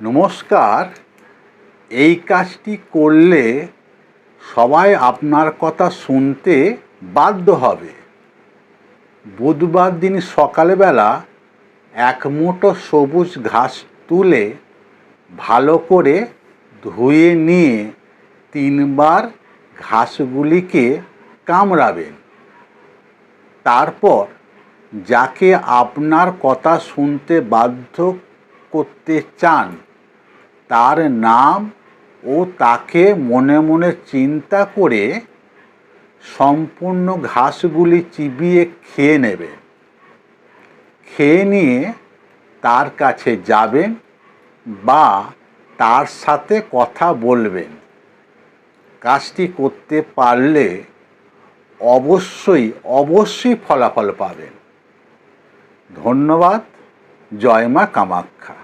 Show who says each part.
Speaker 1: নমস্কার, এই কাজটি করলে সবাই আপনার কথা শুনতে বাধ্য হবে। বুধবার দিন সকালবেলা এক মুঠো সবুজ ঘাস তুলে ভালো করে ধুয়ে নিয়ে তিনবার ঘাসগুলিকে কামড়াবেন। তারপর যাকে আপনার কথা শুনতে বাধ্য করতে চান তার নাম ও তাকে মনে মনে চিন্তা করে সম্পূর্ণ ঘাসগুলি চিবিয়ে খেয়ে নেবেন খেয়ে নিয়ে তার কাছে যাবেন বা তার সাথে কথা বলবেন। কাজটি করতে পারলে অবশ্যই অবশ্যই ফলাফল পাবেন। ধন্যবাদ। জয় মা কামাখ্যা